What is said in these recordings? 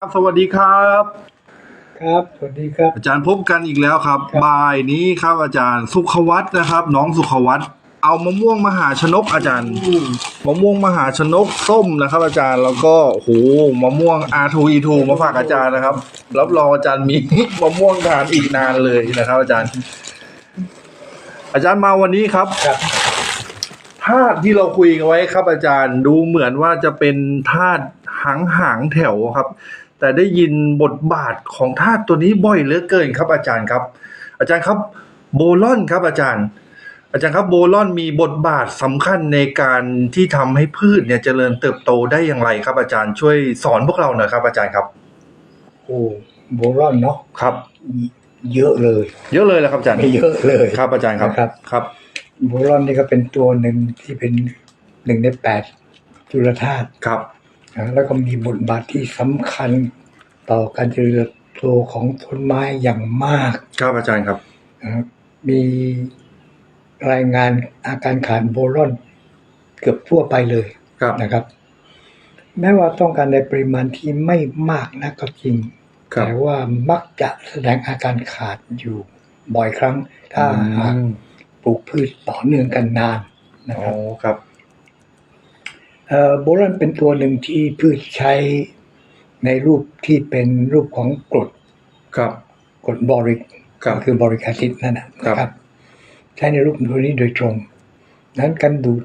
ครับสวัสดีครับ ครับ สวัสดีครับ อาจารย์พบกันอีกแล้วครับ ครับ บ่ายนี้ครับอาจารย์สุขวัตนะครับ น้องสุขวัตเอามะม่วงมหาชนกอาจารย์มะม่วงมหาชนกส้มนะครับ อาจารย์แล้วก็โอ้โหมะม่วง R2E2 มาฝากอาจารย์นะครับรับรองอาจารย์มี มะม่วงทานอีกนานเลยนะครับ อาจารย์ อาจารย์มาวันนี้ครับ ครับ ธาตุที่เราคุยกันไว้ครับอาจารย์ดูเหมือนว่าจะเป็นธาตุหางหางๆแถวครับ แต่ได้ยินบทบาทของธาตุตัวนี้บ่อยเหลือเกินครับ อาจารย์ครับ อาจารย์ครับโบลอนครับอาจารย์ อาจารย์ครับโบลอนมีบทบาทสำคัญในการที่ทำให้พืชเนี่ยเจริญเติบโตได้อย่างไรครับ อาจารย์ช่วยสอนพวกเราหน่อยครับ อาจารย์ครับ โอ้โบรอนเนาะครับ เยอะเลย เยอะเลยแหละครับอาจารย์เยอะเลยครับอาจารย์ครับนะครับครับโบรอนนี่ก็เป็นตัวหนึ่งที่เป็นหนึ่งในแปดจุลธาตุครับ นะแล้วก็มีบทบาทที่สำคัญต่อการเจริญเติบโตของต้นไม้อย่างมากครับอาจารย์ครับนะครับมีรายงานอาการขาดโบรอนเกือบทั่วไปเลยครับนะครับ แม้ว่าต้องการในปริมาณที่ไม่มากนักก็จริงครับแต่ว่ามักจะแสดงอาการขาดอยู่บ่อยครั้ง ถ้าหากอืมปลูกพืชต่อเนื่องกันนานนะคอ๋รัอบครับเอ่อ โบรอนเป็นตัวหนึ่งที่พืชใช้ในรูปที่เป็นรูปของกรดครับกรดบอริกครับก็คือบอริกแอซิดนั่นนะครับนะครับ ใช้ในรูปตัวนี้โดยตรง นั้นการดูด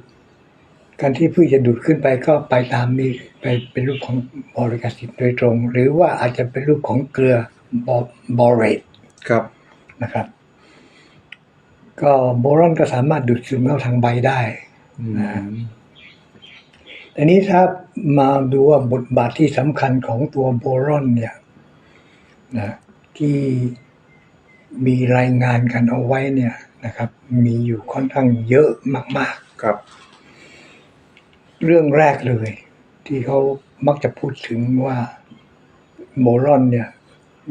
การที่พืชจะดูดขึ้นไปก็ไปตามนี้ไปเป็นรูปของบอริกแอซิดโดยตรง หรือว่าอาจจะเป็นรูปของเกลือบอบอเรตครับนะครับ ก็โบรอนก็สามารถดูดซึมเข้าทางใบได้อืม อันนี้ถ้ามาดูว่าบทบาทที่สำคัญของตัวโบรอนเนี่ยนะที่มีรายงานกันเอาไว้เนี่ยนะครับ มีอยู่ค่อนข้างเยอะมากครับๆเรื่องแรกเลย ที่เขามักจะพูดถึงว่าโบรอนเนี่ย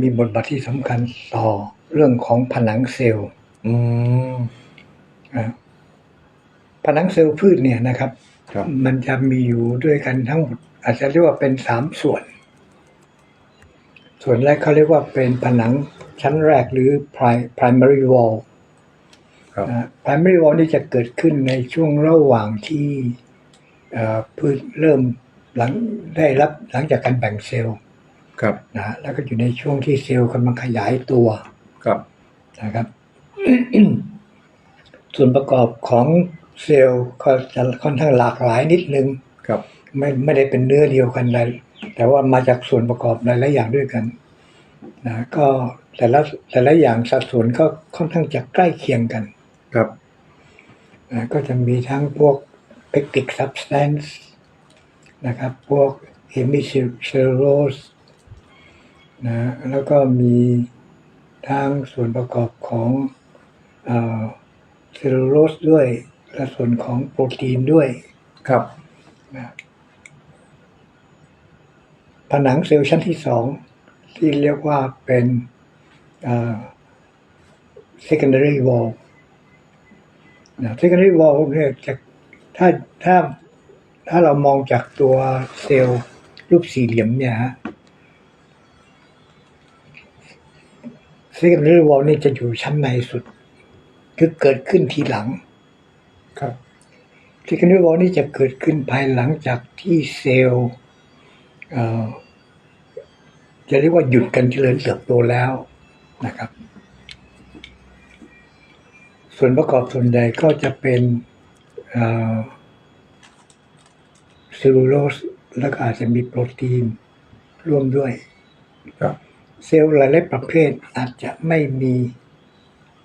มีบทบาทที่สำคัญต่อเรื่องของผนังเซลล์อืมนะผนังเซลล์พืชเนี่ยนะครับครับ มันจะมีอยู่ด้วยกันทั้งหมดอาจจะเรียกว่าเป็นสามส่วน ส่วนแรกเขาเรียกว่าเป็นผนังชั้นแรกหรือ pri- primary wall ครับนะ primary wall นี่จะเกิดขึ้นในช่วงระหว่างที่เอ่อพืชเริ่มหลังได้รับหลังจากการแบ่งเซลล์ครับนะแล้วก็อยู่ในช่วงที่เซลล์กำลังขยายตัวครับนะครับ ส่วนประกอบของเซลล์ก็จะค่อนข้างหลากหลายนิดนึงครับไม่ไม่ได้เป็นเนื้อเดียวกันเลยแต่ว่ามาจากส่วนประกอบหลายๆอย่างด้วยกันนะก็แต่ละแต่ละอย่างสัดส่วนก็ค่อนข้างจะใกล้เคียงกันครับนะก็จะมีทั้งพวก pectic substance นะครับ พวก hemicellulose นะแล้วก็มีทั้งส่วนประกอบของเซลลูโลสด้วย และส่วนของโปรตีนด้วยครับนะผนังเซลล์ชั้นที่สองที่เรียกว่าเป็นอ่า secondary wall นะ secondary wall เนี่ยจะถ้าถ้าถ้าเรามองจากตัวเซลล์รูปสี่เหลี่ยมเนี่ยฮะ secondary wall นี่จะอยู่ชั้นในสุด คือเกิดขึ้นทีหลัง ครับที่กันด้วยวอลนี่จะเกิดขึ้นภายหลังจากที่เซลล์เอ่อจะเรียกว่าหยุดการเจริญเติบโตแล้วนะครับ ส่วนประกอบส่วนใหญ่ก็จะเป็นเซลลูโลสแล้วก็อาจจะมีโปรตีนร่วมด้วยครับเซลล์หลายๆประเภทอาจจะไม่มี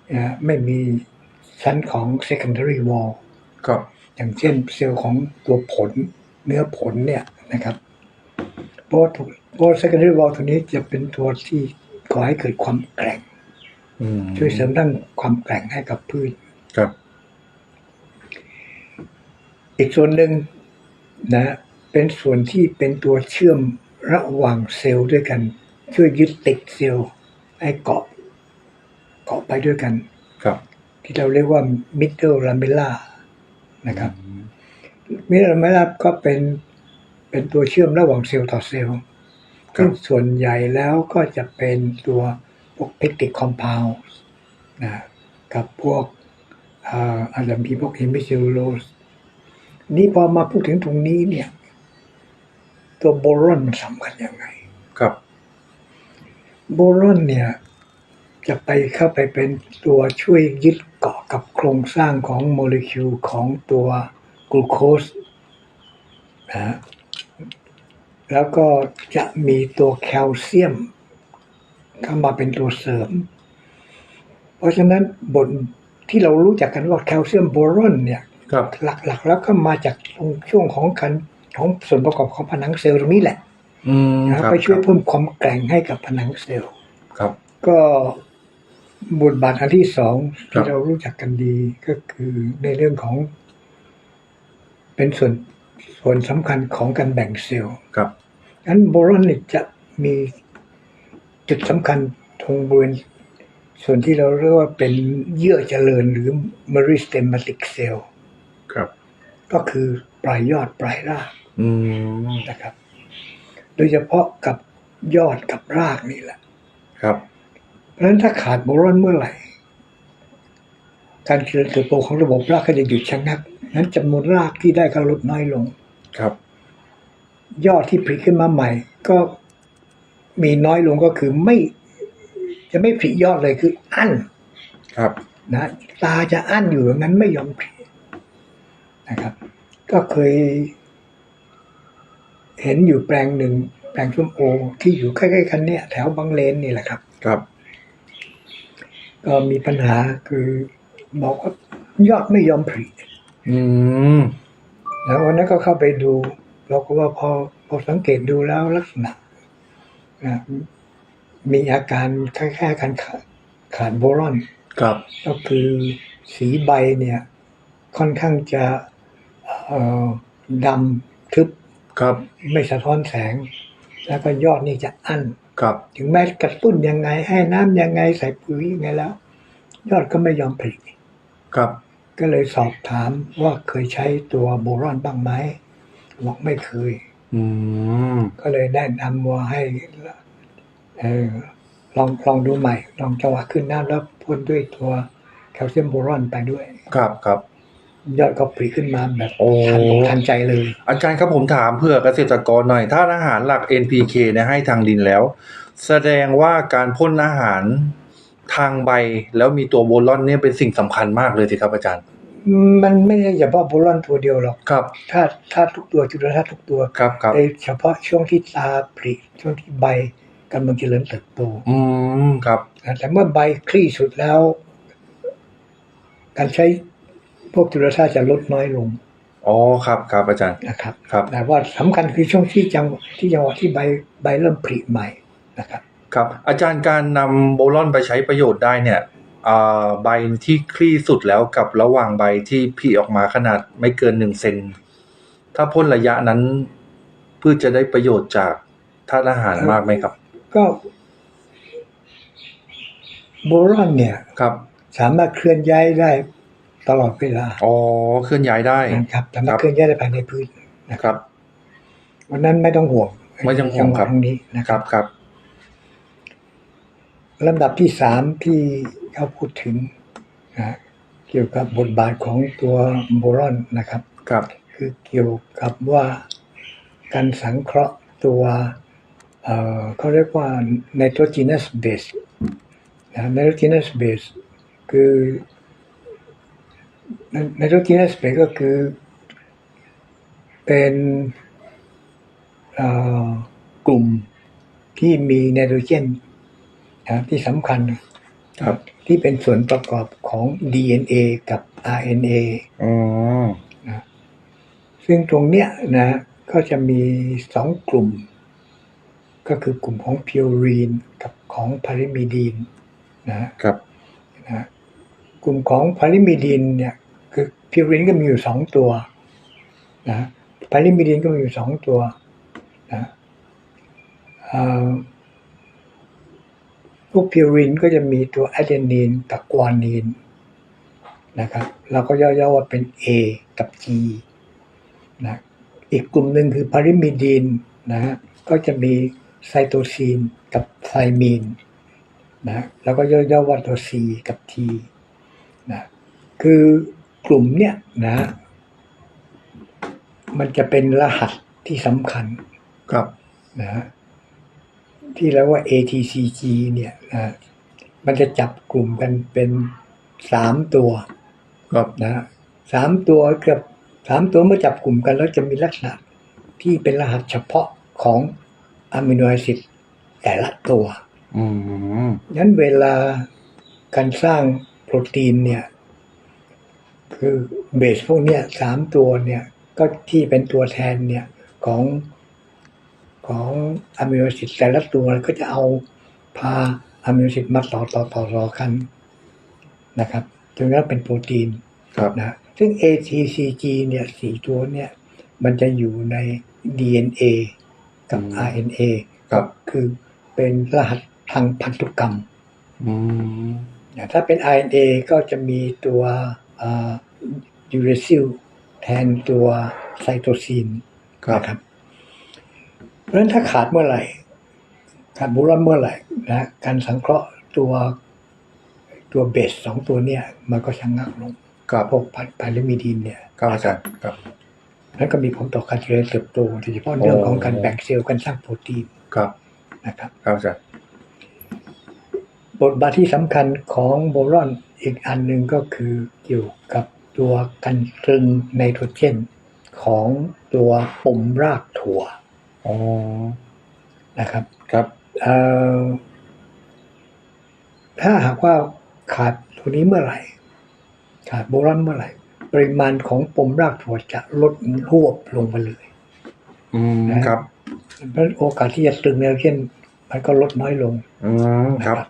เอ่อไม่มีชั้นของ secondary wall ครับอย่างเช่นเซลล์ของตัวผลเนื้อผลเนี่ยนะครับเพราะว่าถูกเพราะ secondary wall ตัวนี้จะเป็นตัวที่ก่อให้เกิดความแกร่งอืมช่วยเสริมด้านความแกร่งให้กับพืชครับ อีกส่วนหนึ่งนะ เป็นส่วนที่เป็นตัวเชื่อมระหว่างเซลล์ด้วยกัน ช่วยยึดติดเซลล์ให้เกาะ เกาะไปด้วยกัน ครับ ที่เราเรียกว่า middle lamella นะครับมิดเดิลเมล่าก็เป็นเป็นตัวเชื่อมระหว่างเซลล์ต่อเซลล์ครับซึ่งส่วนใหญ่แล้วก็จะเป็นตัวพวก pectic compound นะกับพวกอ่าอาจจะมีพวก hemicellulose นี่พอมาพูดถึงตรงนี้เนี่ย ตัวโบรอนสำคัญยังไง ครับ โบรอนเนี่ย จะไปเข้าไปเป็นตัวช่วยยึดเกาะกับโครงสร้างของโมเลกุลของตัวกลูโคสนะฮะแล้วก็จะมีตัวแคลเซียมเข้ามาเป็นตัวเสริม เพราะฉะนั้นบนที่เรารู้จักกันว่าแคลเซียมโบรอนเนี่ยครับหลักๆ แล้วก็มาจากตรงช่วงของคันของส่วนประกอบของผนังเซลล์ตรงนี้แหละอืมนะครับไปช่วยเพิ่มความแกร่งให้กับผนังเซลล์ครับ ก็ บทบาทอันที่สองครัที่บเรารู้จักกันดีก็คือในเรื่องของ เป็นส่วนส่วนสำคัญของการแบ่งเซลล์ครับงั้นโบรอนเนี่ยจะมีจุดสำคัญตรงบริเวณส่วนที่เราเรียกว่าเป็นเยื่อเจริญหรือ meristematic cell ครับ ก็คือปลายยอดปลายรากอืมนะครับ โดยเฉพาะกับยอดกับรากนี่แหละ ครับ เพราะฉะนั้นถ้าขาดโบรอนเมื่อไหร่ การเจริญเติบโตของระบบรากก็จะหยุดชะงักนั้นจำนวนรากที่ได้ก็ลดน้อยลง ครับ ยอดที่ผลิขึ้นมาใหม่ ก็มีน้อยลงก็คือไม่ จะไม่ผลิยอดเลยคือ อั้น ครับ นะ ตาจะอั้นอยู่อย่างนั้นไม่ยอมผลินะครับ ก็เคย เห็นอยู่แปลงหนึ่งแปลงส้มโอที่อยู่ใกล้ๆกันเนี่ย แถวบางเลนนี่แหละครับ ครับ ก็มีปัญหาคือบอกว่ายอดไม่ยอมผลิอืมแล้ววันนั้นก็เข้าไปดูเราก็ว่าพอพอสังเกตดูแล้วลักษณะนะมีอาการคล้ายๆกันขาดขาดโบรอนครับก็คือสีใบเนี่ย ค่อนข้างจะเอ่อดำทึบครับ ไม่สะท้อนแสง แล้วก็ยอดนี่จะอั้น ครับ ถึงแม้กระตุ้นยังไง ให้น้ำยังไงใส่ปุ๋ยยังไงแล้ว ยอดก็ไม่ยอมผลิครับ ก็เลยสอบถามว่าเคยใช้ตัวโบรอนบ้างไหมบอกไม่เคย อืมก็เลยแนะนำว่าให้เออลองลองดูใหม่ ลองจังหวะขึ้นน้ำแล้วพ่นด้วยตัวแคลเซียมโบรอนไปด้วย ครับครับ ยอดก็ผลิขึ้นมาแบบโอ้ทันอกทันใจเลย อาจารย์ครับผมถามเผื่อเกษตรกรหน่อย ถ้าอาหารหลัก NPK เนี่ยให้ทางดินแล้ว แสดงว่าการพ่นอาหารทางใบแล้วมีตัวโบลอนเนี่ยเป็นสิ่งสำคัญมากเลยสิครับอาจารย์ มันไม่ใช่เฉพาะโบรอนตัวเดียวหรอกครับ ถ้าถ้าทุกตัวจุลธาตุทุกตัวครับครับโดยเฉพาะช่วงที่ตาผลิช่วงที่ใบกำลังเจริญเติบโตอืมครับนะแต่เมื่อใบคลี่สุดแล้ว การใช้ พวกจุลธาตุจะลดน้อยลงอ๋อครับครับอาจารย์นะครับครับแต่ว่าสำคัญคือช่วงที่จังหวะที่จังหวะที่ใบใบเริ่มผลิใหม่นะครับครับอาจารย์การนำโบลอนไปใช้ประโยชน์ได้เนี่ยอ่าใบที่คลี่สุดแล้วกับระหว่างใบที่ผลิออกมาขนาดไม่เกินหนึ่งเซนถ้าพ่นระยะนั้นพืชจะได้ประโยชน์จากธาตุอาหารมากไหมครับ ก็ โบรอนเนี่ยครับ สามารถเคลื่อนย้ายได้ ตลอดเวลา อ๋อ เคลื่อนย้ายได้นะครับสามารครัถบเคลื่อนย้ายได้ภายในพื้นนะคครับรับ วันนั้นไม่ต้องห่วง ไม่ต้องห่วงครับจัหะตรงนี้นะคครัรับบครับลำดับที่สามที่เขาพูดถึงนะเกี่ยวกับบทบาทของตัวโบรอนนะครับ ครับ คือเกี่ยวกับว่าการสังเคราะห์ตัวเอ่อเขาเรียกว่า nitrogenous base นะ nitrogenous base คือ nitrogenous base ก็คือเป็นเอ่อกลุ่มที่มีไนโตรเจนนะที่สำคัญครับที่เป็นส่วนประกอบของ DNA กับ RNA อ๋อนะซึ่งตรงเนี้ยนะก็จะมีสองกลุ่ม ก็คือกลุ่มของพิวรีนกับของพาริมิดีนนะครับนะ กลุ่มของพาริมิดีนเนี่ยคือพิวรีนก็มีอยู่สองตัวนะพาริมิดีนก็มีอยู่สองตัวนะพวกพิวรีนก็จะมีตัวอะเดนีนกับกวานีนนะครับเราก็ย่อๆว่าเป็น A กับ G นะอีกกลุ่มหนึ่งคือพาริมิดีนนะฮะก็จะมีไซโตซีนกับไซมีนนะแล้วก็ย่อๆว่าตัว C กับ T คือกลุ่มเนี้ยนะ มันจะเป็นรหัสที่สำคัญครับนะฮะที่เรียกว่า ATCG เนี่ยนะมันจะจับกลุ่มกันเป็นสามตัวครับนะฮะสามตัวเกือบสามตัวเมื่อจับกลุ่มกันแล้วจะมีลักษณะที่เป็นรหัสเฉพาะของอะมิโนแอซิดแต่ละตัวอืมงั้นเวลาการสร้างโปรตีนเนี่ย คือเบสพวกเนี้ยสามตัวเนี่ยก็ที่เป็นตัวแทนเนี่ยของของอะมิโนแอซิดแต่ละตัวก็จะเอาพาอะมิโนแอซิดมาต่อต่อต่อต่อกันนะครับจนกระทั่งเป็นโปรตีนครับนะซึ่ง ATCG เนี่ยสี่ตัวเนี่ยมันจะอยู่ใน DNA กับอืม RNA ครับคือเป็นรหัสทางพันธุกรรมอืมนะถ้าเป็น RNA ก็จะมีตัว ยูเรซิลแทนตัวไซโตซินครับนะครับ เพราะฉะนั้นถ้าขาดเมื่อไหร่ ขาดบูรอนเมื่อไหร่นะการสังเคราะห์ตัวตัวเบสสองตัวเนี่ย มันก็ชะงักลงครับพวกพาริมิดีนเนี่ยครับอาจารย์ครับนั้นก็มีผลต่อการเจริญเติบโตโดยเฉพาะเรื่องของการแบ่งเซลล์การสร้างโปรตีนครับนะครับ ครับอาจารย์บทบาทที่สำคัญของโบรอน อีกอันหนึ่งก็คือเกี่ยวกับตัวกันตรึงไนโตรเจนของตัวปุ่มรากถั่วอ๋อนะครับ ครับเอ่อถ้าหากว่าขาดตัวนี้เมื่อไหร่ ขาดโบรอนเมื่อไหร่ ปริมาณของปุ่มรากถั่วจะลดรวบลงไปเลย อืมครับเพราะฉะนั้นโอกาสที่จะตรึงไนโตรเจนมันก็ลดน้อยลง อืมครับครั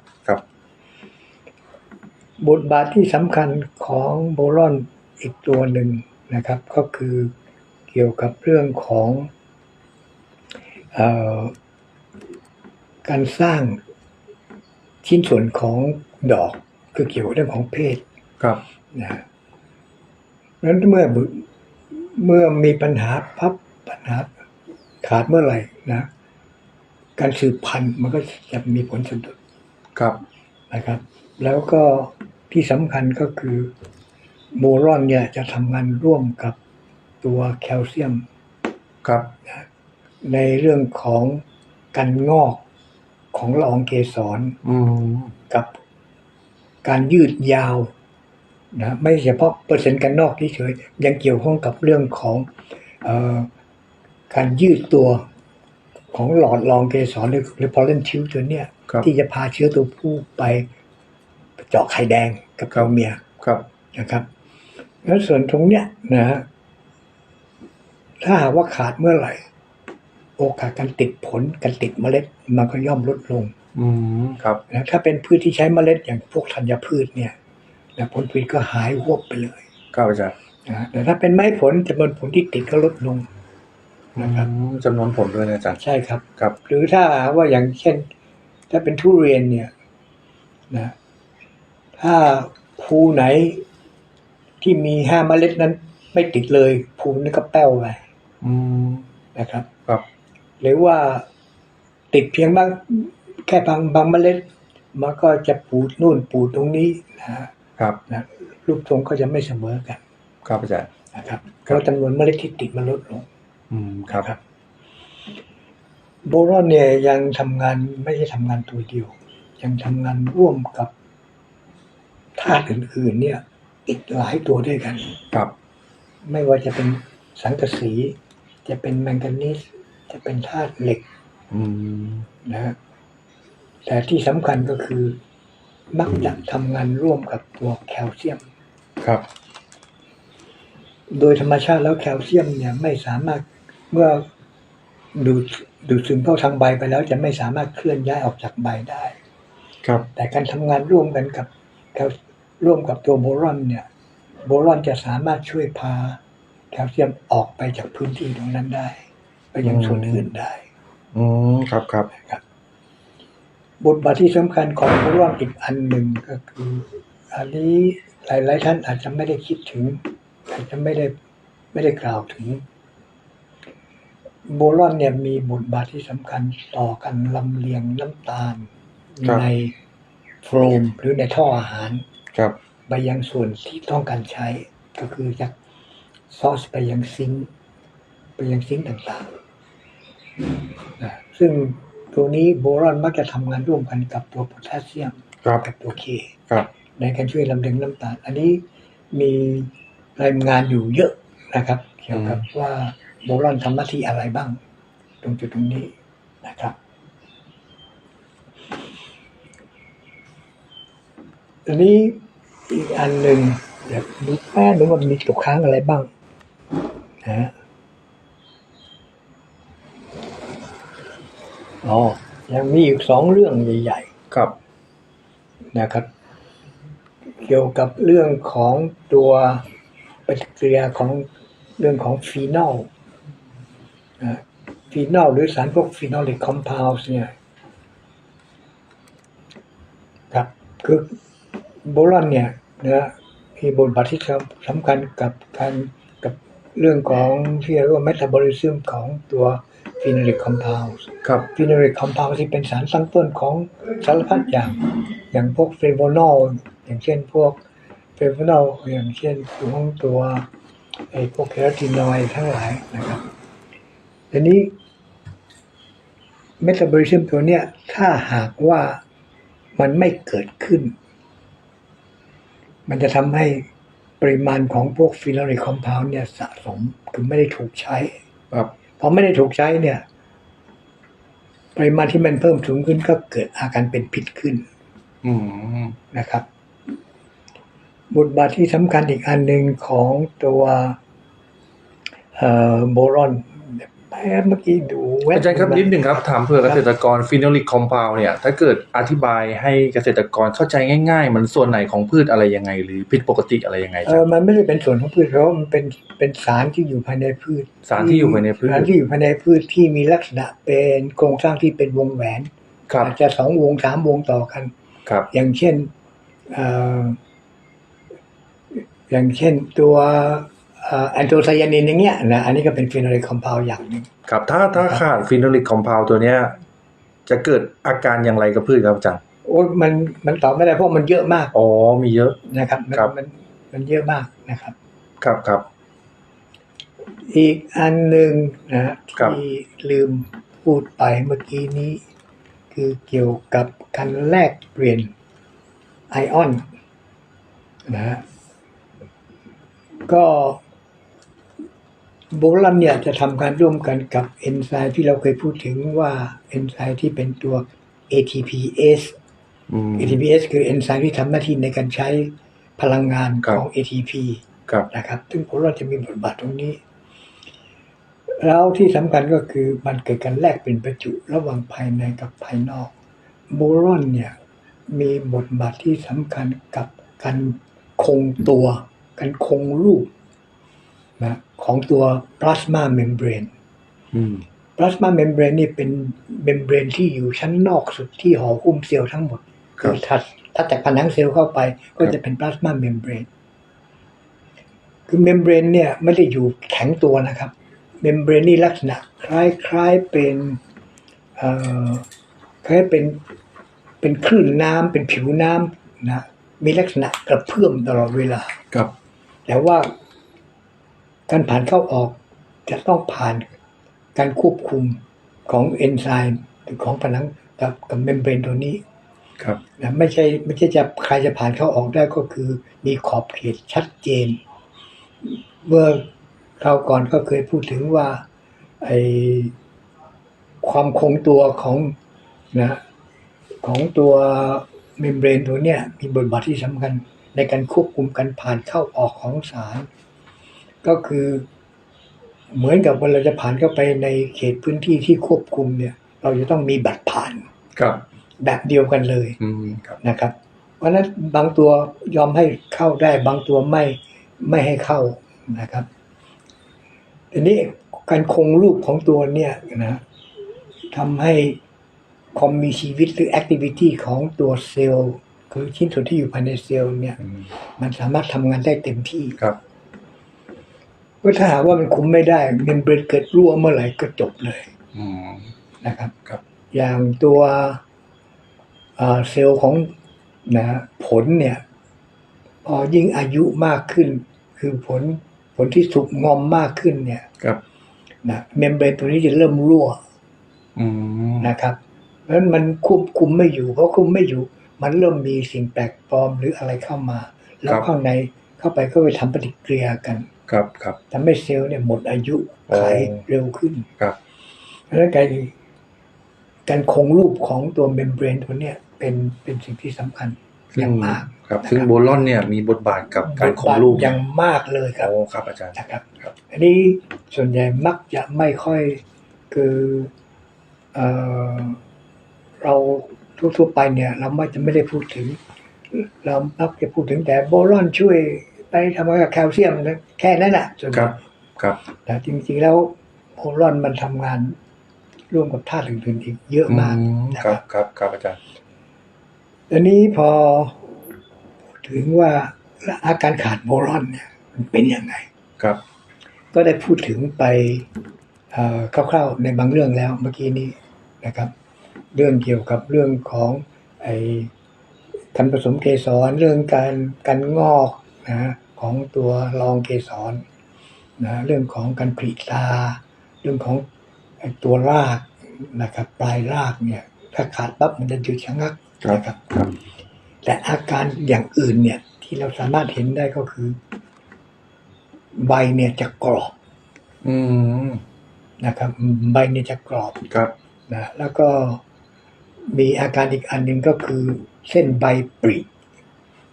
บบทบาทที่สำคัญของโบรอนอีกตัวหนึ่งนะครับ ก็คือเกี่ยวกับเรื่องของเออการสร้างชิ้นส่วนของดอกคือเกี่ยวกับเรื่องของเพศครับนะฮะเพราะฉะนั้นเมื่อบุเมื่อมีปัญหาพับปัญหาขาดเมื่อไหร่นะการสืบพันธุ์มันก็จะมีผลสะดุดครับนะครับ แล้วก็ ที่สำคัญก็คือโบรอนเนี่ยจะทำงานร่วมกับตัวแคลเซียมครับ ในเรื่องของการงอกของละอองเกสรอืมกับการยืดยาวนะไม่เฉพาะเปอร์เซ็นต์การนอกเฉยๆยังเกี่ยวข้องกับเรื่องของเออการยืดตัวของหลอดรองเกสรหรือหรือพอลเลนทิวตัวเนี้ยครับที่จะพาเชื้อตัวผู้ไปเจาะไข่แดงกับตัวเมียครับนะครับ แล้วส่วนตรงเนี้ยนะฮะถ้าหากว่าขาดเมื่อไหร่ โอกาสการติดผลการติดเมล็ดมันก็ย่อมลดลง อืมครับนะถ้าเป็นพืชที่ใช้เมล็ดอย่างพวกธัญพืชเนี่ยนะผลผลิตก็หายหวบไปเลยครับอาจารย์นะแต่ถ้าเป็นไม้ผลจำนวนผลที่ติดก็ลดลงนะครับอืมจำนวนผลด้วยนะอาจารย์ใช่ครับครับ หรือถ้าหากว่าอย่างเช่น ถ้าเป็นทุเรียนเนี่ย นะ ถ้าภูไหนที่มีห้าเมล็ดนั้น ไม่ติดเลยภูนั้นก็แป้วไปอืมนะครับ ครับ หรือว่าติดเพียงบางแค่บางบางเมล็ด มันก็จะปูดนู่นปูดตรงนี้นะฮะครับนะรูปทรงก็จะไม่เสมอกัน ครับอาจารย์นะครับเพราะจำนวนเมล็ดที่ติดมันลดลง อืมครับนะครับโบรอนเนี่ยยังทำงานไม่ใช่ทำงานตัวเดียว ยังทำงานร่วมกับธาตุอื่นๆ เนี่ย อีกหลายตัวด้วยกัน ครับ ไม่ว่าจะเป็นสังกะสี จะเป็นแมงกานีสจะเป็นธาตุเหล็กอืมนะฮะแต่ที่สำคัญก็คือ มักจะทำงานร่วมกับตัวแคลเซียม ครับ โดยธรรมชาติแล้วแคลเซียมเนี่ยไม่สามารถเมื่อดูดดูดซึมเข้าทางใบไปแล้ว จะไม่สามารถเคลื่อนย้ายออกจากใบได้ ครับ แต่การทำงานร่วมกันกับแคล ร่วมกับตัวโบรอนเนี่ย โบรอนจะสามารถช่วยพาแคลเซียมออกไปจากพื้นที่ตรงนั้นได้ ไปยังส่วนอื่นได้ อืมครับครับนะครับ บทบาทที่สำคัญของโบรอนอีกอันหนึ่งก็คือ อันนี้หลายๆท่านอาจจะไม่ได้คิดถึง อาจจะไม่ได้ไม่ได้กล่าวถึงโโบรอนเนี่ยมีบทบาทที่สำคัญต่อกันลำเลียงน้ำตาลครับในโฟมหรือในท่ออาหาร ครับ ไปยังส่วนที่ต้องการใช้ ก็คือจากซอสไปยังซิงค์ไปยังซิงค์ต่างๆนะซึ่งตัวนี้โบรอนมักจะทำงานร่วมกันกับตัวโพแทสเซียมครับกับตัวเคครับ ในการช่วยลำเลียงน้ำตาล อันนี้มีรายงานอยู่เยอะนะครับ เกี่ยวกับว่าโบรอนทำหน้าที่อะไรบ้าง ตรงจุดตรงนี้นะครับอันนี้ อีกอันหนึ่งเดี๋ยวดูแป๊บนึงว่ามีตกค้างอะไรบ้างนะฮะอ๋อยังมีอีกสองเรื่องใหญ่ครับๆนะครับ เกี่ยวกับเรื่องของตัวปฏิกิริยาของเรื่องของฟีนอลนะฟีนอลหรือสารพวกฟีนอลิกคอมเพลส์เนี่ย ครับคือ โบรอนเนี่ยนะมีบทบาทที่สำคัญกับการกับเรื่องของที่เรียกว่าเมตาบอลิซึมของตัวฟีนอลิกคอมเพลส์ครับฟีนอลิกคอมเพลที่เป็นสารตั้งต้นของสารพัดอย่าง อย่างพวกเฟลโวนอลอย่างเช่นพวกเฟลโวนอลอย่างเช่นของตัวไอ้พวกแคโรทีนอยด์ทั้งหลายนะครับทีนี้เมตาบอลิซึมตัวเนี้ยถ้าหากว่ามันไม่เกิดขึ้น มันจะทำให้ปริมาณของพวกฟีนอลิกคอมเพลเนี่ย สะสมคือไม่ได้ถูกใช้ครับพอไม่ได้ถูกใช้เนี่ย ปริมาณที่มันเพิ่มสูงขึ้นก็เกิดอาการเป็นพิษขึ้นอืมนะครับ บทบาทที่สำคัญอีกอันหนึ่งของตัวเอ่อโบรอน แป๊บเมื่อกี้ดูแวอาจารย์ครับนิดหนึ่งครับถามเผื่อเกษตรกรฟิโนลิกคอมเพลเนี่ย ถ้าเกิดอธิบายให้เกษตรกรเข้าใจง่าย ๆ มันส่วนไหนของพืชอะไรยังไง หรือผิดปกติอะไรยังไงเอจ๊ะอมันไม่ได้เป็นส่วนของพืชเพราะว่ามันเป็นเป็นสารที่อยู่ภายในพืช สารที่อยู่ภายในพืชสารที่อยู่ภายในพืชที่มีลักษณะเป็นโครงสร้างที่เป็นวงแหวนครับอาจจะสองวงสามวงต่อกันครับ อย่างเช่นเอ่ออย่างเช่นตัว แอนโทไซยานินอย่างเงี้ยนะอันนี้ก็เป็นฟีนอลิกคอมเพลอย่างหนึ่งครับถ้าถ้าขาดฟิโนลิกคอมเพลตัวเนี้ยจะเกิดอาการอย่างไรกับพืชครับอาจารย์โอ้ยมันมันตอบไม่ได้เพราะมันเยอะมากอ๋อมีเยอะนะครับมันครับมันมันเยอะมากนะครับ ครับครับ อีกอันหนึ่งนะครับที่ลืมพูดไปเมื่อกี้นี้ คือเกี่ยวกับการแลกเปลี่ยนไอออนนะฮะก็ โบรอนเนี่ยจะทำการร่วมกันกับเอนไซม์ที่เราเคยพูดถึงว่าเอนไซม์ที่เป็นตัว ATPase อืม ATPase คือเอนไซม์ที่ทำหน้าที่ในการใช้พลังงานครับของ ATP ครับนะครับ ซึ่งโบรอนจะมีบทบาทตรงนี้ แล้วที่สำคัญก็คือมันเกิดการแลกเป็นประจุระหว่างภายในกับภายนอก โบรอนเนี่ยมีบทบาทที่สำคัญกับการคงตัว การคงรูปนะ ของตัวพลาสมาเมมเบรนอืมพลาสมาเมมเบรนนี่เป็นเมมเบรนที่อยู่ชั้นนอกสุดที่ห่อหุ้มเซลล์ทั้งหมดครับอถัดถ้าจากผนังเซลล์เข้าไปก็จะเป็นพลาสมาเมมเบรนคือเมมเบรนเนี่ยไม่ได้อยู่แข็งตัวนะครับ เมมเบรนนี่ลักษณะ คล้ายๆเป็นเอ่อคล้ายเป็นเป็นคลื่นน้ำเป็นผิวน้ำนะมีลักษณะกระเพื่อมตลอดเวลาครับแต่ว่า การผ่านเข้าออกจะต้องผ่านการควบคุมของเอนไซม์หรือของผนังกับกับเมมเบรนตัวนี้ ครับนะไม่ใช่ไม่ใช่จะใครจะผ่านเข้าออกได้ก็คือ มีขอบเขตชัดเจน เมื่อคราวก่อนก็เคยพูดถึงว่าไอความคงตัวของนะของตัวเมมเบรนตัวเนี้ยมีบทบาทที่สำคัญในการควบคุมการผ่านเข้าออกของสาร ก็คือเหมือนกับเวลาจะผ่านเข้าไปในเขตพื้นที่ที่ควบคุมเนี่ย เราจะต้องมีบัตรผ่านครับ แบบเดียวกันเลยอืมครับนะครับ เพราะฉะนั้นบางตัวยอมให้เข้าได้ บางตัวไม่ไม่ให้เข้านะครับทีนี้การคงรูปของตัวเนี่ยนะทำให้ความมีชีวิตหรือแอคทิวิตี้ของตัวเซลล์คือชิ้นส่วนที่อยู่ภายในเซลล์เนี่ยอืมมันสามารถทำงานได้เต็มที่ครับเพ ก็ถ้าหากว่ามันคุมไม่ได้เมมเบรนเกิดรั่วเมื่อไหร่ก็จบเลยอืมนะครับครับ อย่างตัวเอ่อเซลล์ของนะผลเนี่ย พอยิ่งอายุมากขึ้น คือผลผลที่สุกงอมมากขึ้นเนี่ยครับนะเมมเบรนตัวนี้จะเริ่มรั่วอืมนะครับเพราะฉะนั้นมันควบคุมไม่อยู่เพราะคุมไม่อยู่ มันเริ่มมีสิ่งแปลกปลอมหรืออะไรเข้ามา แล้วข้างในเข้าไปก็ไปทำปฏิกิริยากัน ครับครับ ทำให้เซลล์เนี่ยหมดอายุอ๋อไขเร็วขึ้น ครับเพราะฉะนั้นการการคงรูปของตัวเมมเบรนตัวเนี้ยเป็นเป็นสิ่งที่สำคัญอย่างมากครับนะครับ ซึ่งโบลอนเนี่ยมีบทบาทกับการคงรูปบทบาทอย่างมากเลยครับ โอ้ครับอาจารย์ นะครับ ครับ อันนี้ส่วนใหญ่มักจะไม่ค่อยคือเออเราทั่วๆไปเนี่ย เราไม่จะไม่ได้พูดถึง เรามักจะพูดถึงแต่โบรอนช่วย ไปทำงานกับแคลเซียมนะแค่นั้นแหละส่วนใหคญ่รับ ครับ แต่จริงๆแล้วโบรอนมันทำงานร่วมกับธาตุอื่นๆอีกเยอะมากอืมนะคครัรับบครับครับอาจารย์อันนี้พอพูดถึงว่าอาการขาดโบรอนเนี่ย มันเป็นยังไงครับ ก็ได้พูดถึงไปเอ่อคร่าวๆในบางเรื่องแล้วเมื่อกี้นี้นะครับ เรื่องเกี่ยวกับเรื่องของไอ้การผสมเกสรเรื่องการการงอกนะ ของตัวรองเกสรนะเรื่องของการผลิตา เรื่องของไอ้ตัวรากนะครับปลายรากเนี่ยถ้าขาดปั๊บมันจะหยุดชะงักครับนะครับครับแต่อาการอย่างอื่นเนี่ยที่เราสามารถเห็นได้ก็คือ ใบเนี่ยจะกรอบ อืมนะครับ ใบเนี่ยจะกรอบครับนะแล้วก็มีอาการอีกอันหนึ่งก็คือ เส้นใบปริ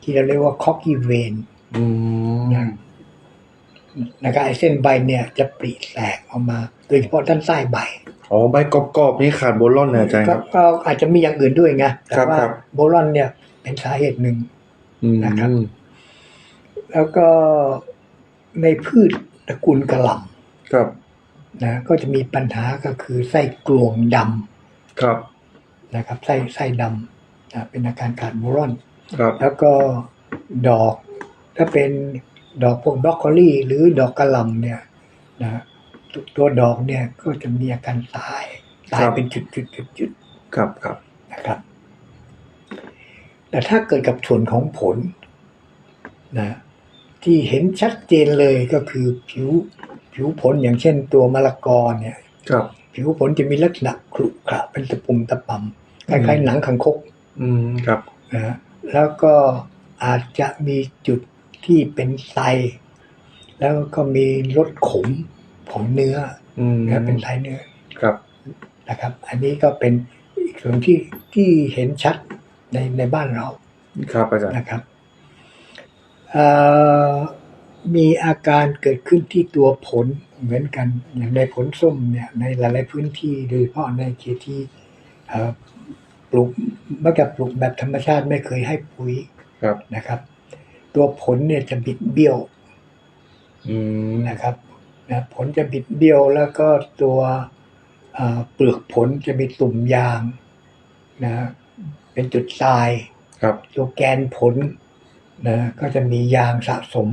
ที่เราเรียกว่าคอกกี้เวน อืมนะครับไอ้เส้นใบเนี่ยจะปริแตกออกมา โดยเฉพาะด้านใต้ใบอ๋อใบกรอบๆนี่ขาดโบลอนเนี่ยอาจารย์คก็รับก็อาจจะมีอย่างอื่นด้วยไงแต่ครับว่าครับโบรอนเนี่ยเป็นสาเหตุหนึ่งอืมนะครับ แล้วก็ในพืชตระกูลกระหล่ครับำนะก็จะมีปัญหาก็คือไส้กลวงดครับำนะครับ ไส้ไส้ดำนะเป็นอาการขาดโบรอนครับ แล้วก็ดอก ถ้าเป็นดอกพวกบรอกโคลีหรือดอกกระหล่ำเนี่ยนะตตัวดอกเนี่ยก็จะมีอาการตายตายเป็นจุดจุดจุดจุดครับครับๆนะครับ แต่ถ้าเกิดกับส่วนของผลนะที่เห็นชัดเจนเลยก็คือผิวผิวผลอย่างเช่นตัวมะละกอเนี่ยครับผิวผลจะมีลักษณะขรุขระเป็นตะปุ่มตะป่ำคล้ายๆหนังคังคก อืมครับนะฮะแล้วก็อาจจะมีจุด ที่เป็นไตแล้วก็มีรสขมของเนื้ออืมนะเป็นไตเนื้อครับนะครับ อันนี้ก็เป็นอีกส่วนที่ที่เห็นชัดในในบ้านเราครับอาจารย์นะครับเอ่อมีอาการเกิดขึ้นที่ตัวผลเหมือนกันอย่างในผลส้มเนี่ยในหลาย ๆ พื้นที่โดยเฉพาะในเขตที่เอ่อปลูกมักจะปลูกแบบธรรมชาติไม่เคยให้ปุ๋ยครับนะครับ ตัวผลเนี่ยจะบิดเบี้ยวอืมนะครับนะผลจะบิดเบี้ยวแล้วก็ตัวเอ่อเปลือกผลจะมีตุ่มยางนะเป็นจุดทรายครับตัวแกนผลนะก็จะมียางสะสม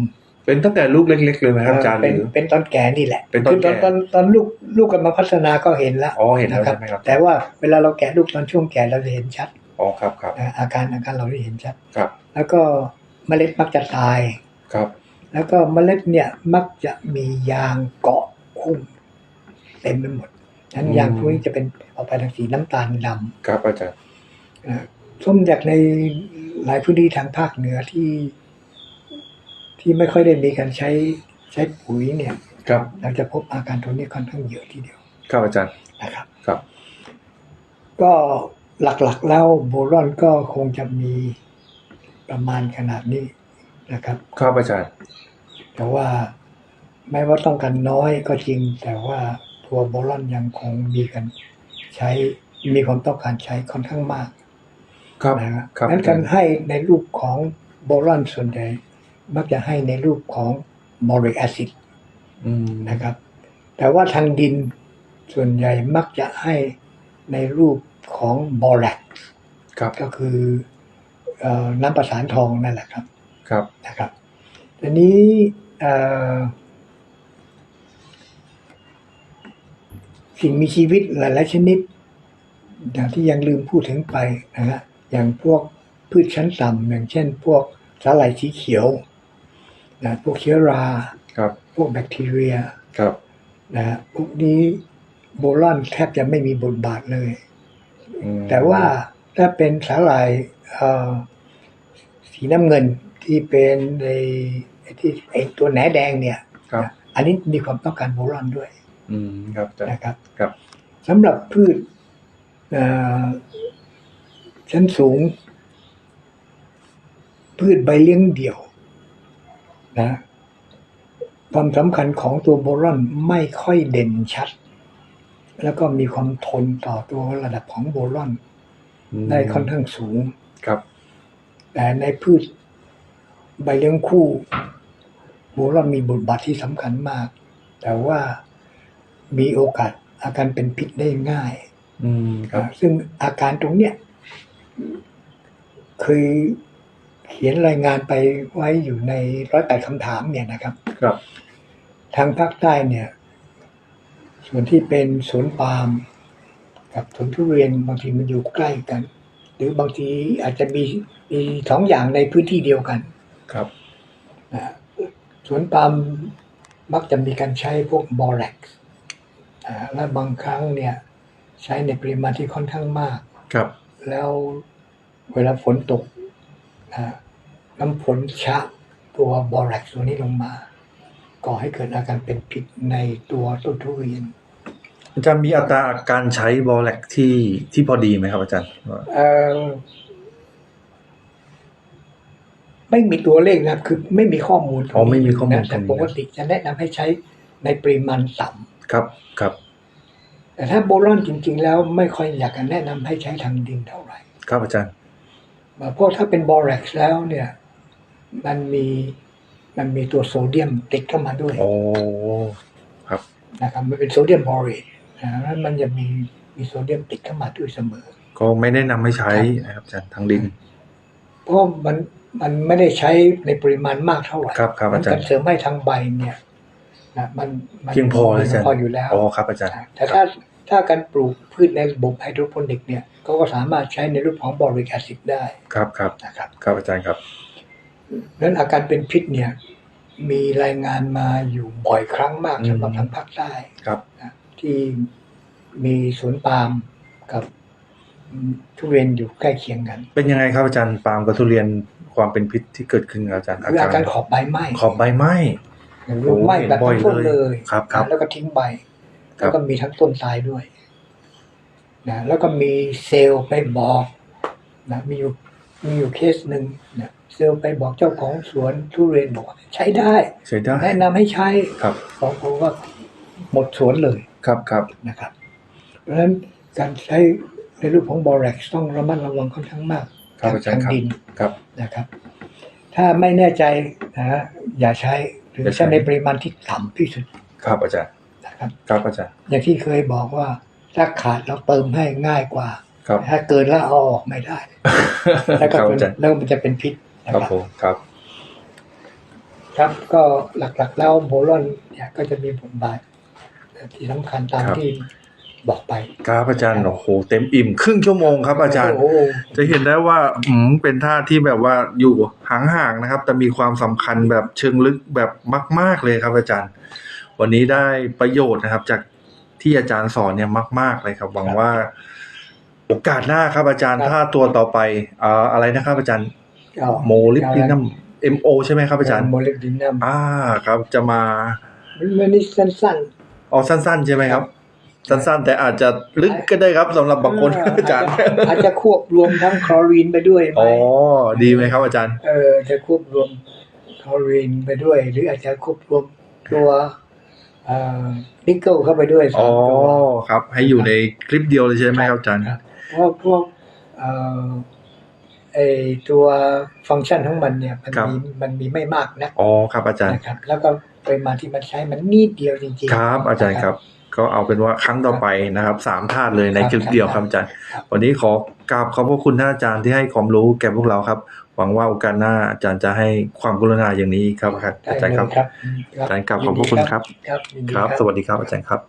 เป็นตั้งแต่ลูกเล็ก ๆ เลยไหมครับอาจารย์เป็นหรือเป็นตอนแก่นี่แหละเป็นตอนคือตอนแก่ตอนตอนลูกลูกกำลังพัฒนาก็เห็นแล้วอ๋อเห็นแล้วนะครัใช่ไหมครับ แต่ว่าเวลาเราแกะลูกตอนช่วงแก่เราจะเห็นชัดอ๋อครับครับนะอาการอาการเราได้เห็นชัดครับ แล้วก็ เมล็ดมักจะตายครับ แล้วก็เมล็ดเนี่ยมักจะมียางเกาะคุ้มเต็มไปหมดนั้นยางพวกนี้จะเป็นออกไปทางสีน้ำตาลดครับอาจารย์ำนะส้มจากในหลายพื้นที่ทางภาคเหนือที่ ที่ไม่ค่อยได้มีการใช้ใช้ปุ๋ยเนี่ย ครับเราจะพบอาการตัวนี้ค่อนข้างเยอะทีเดียว ครับอาจารย์นะครับ ครับ ก็หลักๆแล้วโบรอนก็คงจะมี ประมาณขนาดนี้นะครับครับอาจารย์แต่ว่าแม้ว่าต้องการน้อยก็จริง แต่ว่าตัวโบรอนยังคงมีกันใช้มีความต้องการใช้ค่อนข้างมาก ครับนะครับครับนั้นการให้ในรูปของโบรอนส่วนใหญ่มักจะให้ในรูปของบอริกแอซิดอืมนะครับ แต่ว่าทางดินส่วนใหญ่มักจะให้ในรูปของบอแรกครับก็คือเอ่อ น้ำประสานทองนั่นแหละครับ ครับนะครับทีนี้เอ่อสิ่งมีชีวิตหลายๆชนิดอย่างที่ยังลืมพูดถึงไปนะฮะอย่างพวกพืชชั้นต่ำอย่างเช่น พวกสาหร่ายสีเขียวนะพวกเชื้อราครับพวกแบคทีเรียครับนะฮะพวกนี้โบรอนแทบจะไม่มีบทบาทเลยอืมแต่ว่าถ้าเป็นสาหร่ายเอ่อ สีน้ำเงินที่เป็นในไอ้ที่ไอตัวแหนแดงเนี่ยครับ อันนี้มีความต้องการโบรอนด้วย อืมครับอาจารย์นะครับครับสำหรับพืชเอ่อชั้นสูง พืชใบเลี้ยงเดี่ยว นะ ความสำคัญของตัวโบรอนไม่ค่อยเด่นชัด แล้วก็มีความทนต่อตัวระดับของโบรอนมได้ค่อนข้างสูง ครับ แต่ในพืชใบเลี้ยงคู่โบรอนมีบทบาทที่สำคัญมาก แต่ว่ามีโอกาสอาการเป็นพิษได้ง่าย อืมครับ ซึ่งอาการตรงเนี้ยเคยเขียนรายงานไปไว้อยู่ในร้อยแปดคำถามเนี่ยนะครับ ครับ ทางภาคใต้เนี่ย ส่วนที่เป็นสวนปาล์มกับสวนทุเรียนบางทีมันอยู่ใกล้กัน หรือบางทีอาจจะมีมีสองอย่างในพื้นที่เดียวกันครับนะสวนปาล์มมักจะมีการใช้พวกบอแร็กซ์และบางครั้งเนี่ยใช้ในปริมาณที่ค่อนข้างมากครับ แล้วเวลาฝนตกนะน้ำฝนชะตัวบอแร็กซ์ตัวนี้ลงมา ก่อให้เกิดอาการเป็นพิษในตัวต้นทุเรียน อาจารย์มีอัตราการใช้บอแลกที่ที่พอดีไหมครับ อาจารย์ว่าเอ่อไม่มีตัวเลขนะคือไม่มีข้อมูลตรงอ๋อนี้ไม่มีข้อมูลนะแต่ตรงนี้ปกติจะแนะนำให้ใช้ในปริมาณต่ำครับครับ แต่ถ้าโบรอนจริง ๆ แล้วไม่ค่อยอยากจะแนะนำให้ใช้ทางดินเท่าไหร่ ครับอาจารย์เพราะถ้าเป็นบอแร็กซ์แล้วเนี่ย มันมีมันมีตัวโซเดียมติดเข้ามาด้วย โอ้ ครับนะครับ มันเป็นโซเดียมบอเรต นะแล้วมันจะมีมีโซเดียมติดเข้ามาด้วยเสมอ ก็ไม่แนะนำให้ใช้นะครับอาจารย์ทางดิน เพราะมันมันไม่ได้ใช้ในปริมาณมากเท่าไหร่ครับครับมัอาจารย์การเสริมให้ทางใบเนี่ยนะมันมันเพียงพอเลยอาจารย์พออยู่แล้วอ๋อครับอาจารย์ แต่ถ้าถ้าการปลูกพืชในระบบไฮโดรโปนิกเนี่ยเขาก็สามารถใช้ในรูปของบอริกแอซิดได้ครับครับนะครับครับอาจารย์ครับดังนั้นอาการเป็นพิษเนี่ย มีรายงานมาอยู่บ่อยครั้งมากอืมสำหรับทางภาคใต้ครับนะ ที่มีสวนปาล์มกับอืมทุเรียนอยู่ใกล้เคียงกัน เป็นยังไงครับอาจารย์ปาล์มกับทุเรียนความเป็นพิษที่เกิดขึ้นกับอาจารย์คืออาการขอบใบไหม้ขอบใบไหม้หรือไหม้แบบโอ้ทั้งต้นเห็นบ่อยเลเลยยครับครับแล้วก็ทิ้งใบครับแล้วก็มีทั้งต้นตายด้วยนะแล้วก็มีเซลล์ไปบอกนะมีอยู่มีอยู่เคสหนึ่งนะเซลล์ไปบอกเจ้าของสวนทุเรียนบอกว่าใช้ได้ใช้ได้แนะนำให้ใช้ครับของผมก็หมดสวนเลย ครับครับนะครับเพราะฉะนั้นการใช้ในรูปของบอแร็กต้องระมัดระวังค่อนข้างมากครับอาจารย์ทางครับดินครับนะครับ ถ้าไม่แน่ใจนะฮะอย่าใช้หรืออย่าใช้ใช้ในปริมาณที่ต่ำที่สุดครับอาจารย์นะครับครับอาจารย์ อย่างที่เคยบอกว่าถ้าขาดเราเติมให้ง่ายกว่าครับถ้าเกินแล้วเอาออกไม่ได้แล้วก็ครับเป็นอาจารย์แล้วมันจะเป็นพิษนะคครับรับผมครับ ครับก็หลักๆแล้วโบรอนเนี่ยก็จะมีบทบาท ที่สำคัญตามครับ ที่บอกไป ครับอาจารย์โอ้โหเต็มอิ่มครึ่งชั่วโมงครับอาจารย์ โอ้โห จะเห็นได้ว่าอืมเป็นท่าที่แบบว่าอยู่ห่างๆนะครับ แต่มีความสำคัญแบบเชิงลึกแบบมาก ๆเลยครับอาจารย์ วันนี้ได้ประโยชน์นะครับ จากที่อาจารย์สอนเนี่ยมาก ๆเลยครับหวังว่า โอกาสหน้าครับอาจารย์ถ้าตัวต่อไปอ่าอะไรนะครับ อาจารย์ก็โมลิบดินัม MO ใช่ไหมครับอาจารย์ โมลิบดินัมอ่าครับจะมา มันนี่สั้น อ๋อสั้น ๆ ใช่ไหมครับ สั้น ๆ แต่อาจจะลึกก็ได้ครับสำหรับบางคนเอาจารย์ อาจจะควบรวมทั้งคลอรีนไปด้วยไหมอ๋อดีไหมครับอาจารย์ เออจะควบรวมคลอรีนไปด้วย หรืออาจจะควบรวมตัวเอ่อนิกเกิลเข้าไปด้วยสาอ๋อมตัวครับ ให้อยู่ในคลิปเดียวเลยใช่ไหมครับอาจารย์ครับเพราะพวกเอ่อไอตัวฟังก์ชันของมันเนี่ย มันครับมีมันมีไม่มากนะอ๋อครับอาจารย์นะครับแล้วก็ ปริมาณที่มันใช้มันนิดเดียวจริงๆครับ อาจารย์ครับ ก็เอาเป็นว่าครั้งต่อไปนะครับสามธาตุเลยในครับคลิปเดียวครับอาจารย์ครับวันนี้ขอกราบขอบพระคุณท่านอาจารย์ที่ให้ความรู้แก่พวกเราครับ หวังว่าโอกาสหน้าอาจารย์จะให้ความกรุณาอย่างนี้ครับอาจารย์ครับได้เลยครับอาจารย์กราบขอบพระคุณครับครับยินดีครับ สวัสดีครับอาจารย์ครับ